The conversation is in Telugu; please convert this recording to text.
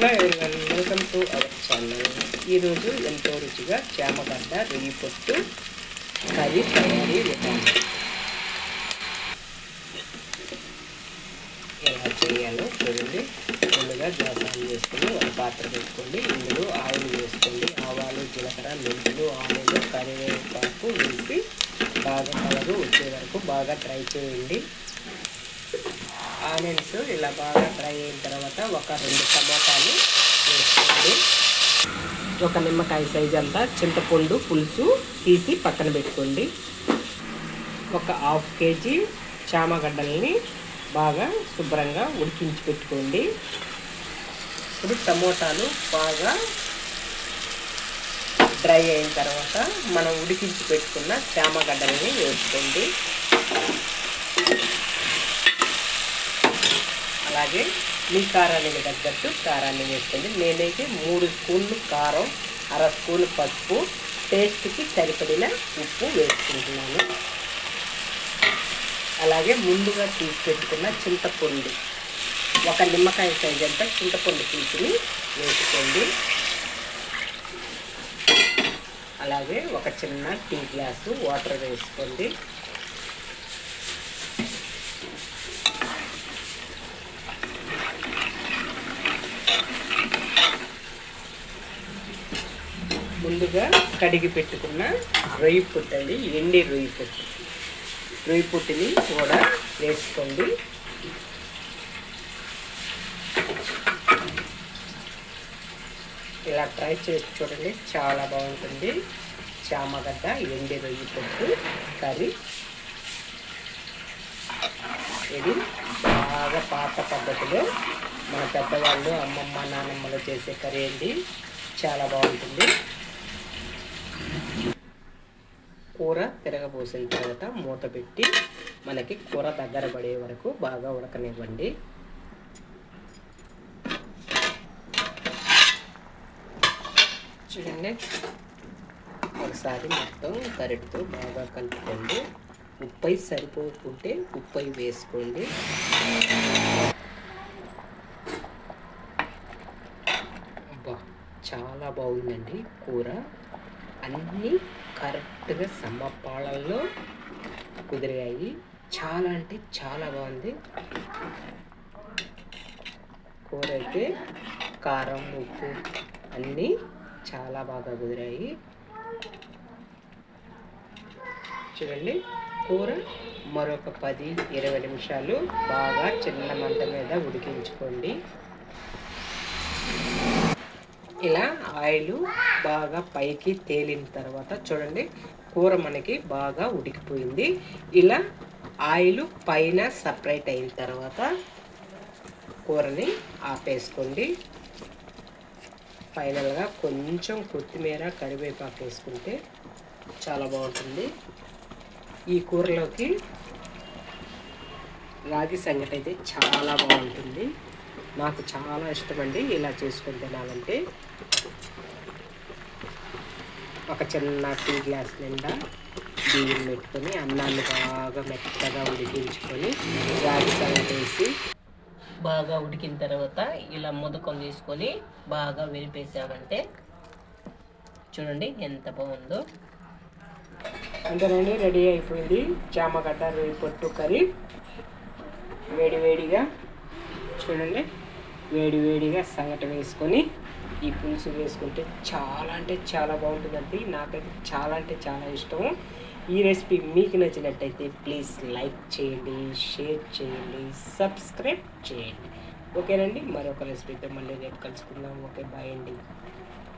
Hello everyone welcome to our channel ఈరోజు ఎంతో రుచిగా చేమగడ్డ రెయ్యి పొట్టు కర్రీ తయారీ విధానం. ఎలా చేయాలో చూడండి. ముందుగా గ్యాస్ ఆన్ చేసుకుని ఒక పాత్ర పెట్టుకోండి. ఇందులో ఆయిల్ వేసుకోండి. ఆవాలు జీలకర్ర మెంతులు ఆయిల్ కరివేపాకు వేసి బాగా కలరు వచ్చే వరకు బాగా ట్రై చేయండి. ఆనియన్స్ ఇలా బాగా ఫ్రై అయిన తర్వాత ఒక రెండు టమాటాలు వేసుకోండి ఒక నిమ్మకాయ సైజ్ అంతా చింతపండు పులుసు తీసి పక్కన పెట్టుకోండి. ఒక హాఫ్ కేజీ చామగడ్డల్ని బాగా శుభ్రంగా ఉడికించి పెట్టుకోండి. ఇప్పుడు టమోటాలు బాగా డ్రై అయిన తర్వాత మనం ఉడికించి పెట్టుకున్న చామగడ్డల్ని వేసుకోండి. అలాగే మీ కారానికి తగ్గట్టు కారాన్ని వేసుకోండి. నేనైతే మూడు స్పూన్లు కారం అర స్పూన్ పసుపు టేస్ట్కి సరిపడిన ఉప్పు వేసుకుంటున్నాను. అలాగే ముందుగా తీసి పెట్టుకున్న చింతపండు ఒక నిమ్మకాయ సైజ్ అంతా చింతపండు తీసుకుని వేసుకోండి. అలాగే ఒక చిన్న టీ గ్లాసు వాటర్ వేసుకోండి. ముందుగా కడిగి పెట్టుకున్న రొయ్యి పుట్టండి ఎండి రొయ్యి పుట్టు. రొయ్యి పుట్టిని కూడా వేసుకోండి. ఇలా ట్రై చేసి చూడండి చాలా బాగుంటుంది. చామగడ్డ ఎండి రొయ్యి పుట్టు కర్రీ. ఇది బాగా పాత పద్ధతిలో మన పెద్దవాళ్ళు అమ్మమ్మ నాన్నమ్మలు చేసే కర్రీ అండి. చాలా బాగుంటుంది. కూర తిరగబోసిన తర్వాత మూత పెట్టి మనకి కూర దగ్గర పడే వరకు బాగా ఉడకనివ్వండి. చూడండి. ఒకసారి మొత్తం కరెక్ట్తో బాగా కలుపుకోండి. ఉప్పై సరిపోకుంటే ఉప్పై వేసుకోండి. అబ్బా చాలా బాగుందండి కూర. అన్నీ కరెక్ట్గా సమపాళల్లో కుదిరాయి. చాలా అంటే చాలా బాగుంది. కూర అయితే కారం ఉప్పు అన్నీ చాలా బాగా కుదిరాయి. చూడండి కూర మరొక పది ఇరవై నిమిషాలు బాగా చిన్న మంట మీద ఉడికించుకోండి. ఇలా ఆయిల్ బాగా పైకి తేలిన తర్వాత చూడండి కూర మనకి బాగా ఉడికిపోయింది. ఇలా ఆయిల్ పైన సపరేట్ అయిన తర్వాత కూరని ఆపేసుకోండి. ఫైనల్గా కొంచెం కొత్తిమీర కరివేపాకు వేసుకుంటే చాలా బాగుంటుంది. ఈ కూరలోకి రాగి సంగటి అయితే చాలా బాగుంటుంది. నాకు చాలా ఇష్టమండి ఇలా చేసుకొని తినాలంటే. ఒక చిన్న టీ గ్లాస్ నిండా బియ్యం పెట్టుకొని అన్నాన్ని బాగా మెత్తగా ఉడికించుకొని రాగి వేసి బాగా ఉడికిన తర్వాత ఇలా ముదకం తీసుకొని బాగా వెలిపేసామంటే చూడండి ఎంత బాగుందో. అంతేనండి రెడీ అయిపోయింది. చామగడ్డ రొయ్యి పొట్టు కర్రీ. వేడి వేడిగా చూడండి. వేడివేడిగా సంగటి వేసుకొని ఈ పులుసు వేసుకుంటే చాలా అంటే చాలా బాగుంటుందండి. నాకైతే చాలా అంటే చాలా ఇష్టం ఈ రెసిపీ మీకు నచ్చినట్టయితే ప్లీజ్ లైక్ చేయండి షేర్ చేయండి సబ్స్క్రైబ్ చేయండి. ఓకేనండి మరొక రెసిపీతో మళ్ళీ రేపు కలుసుకుందాం. ఓకే బాయ్ అండి.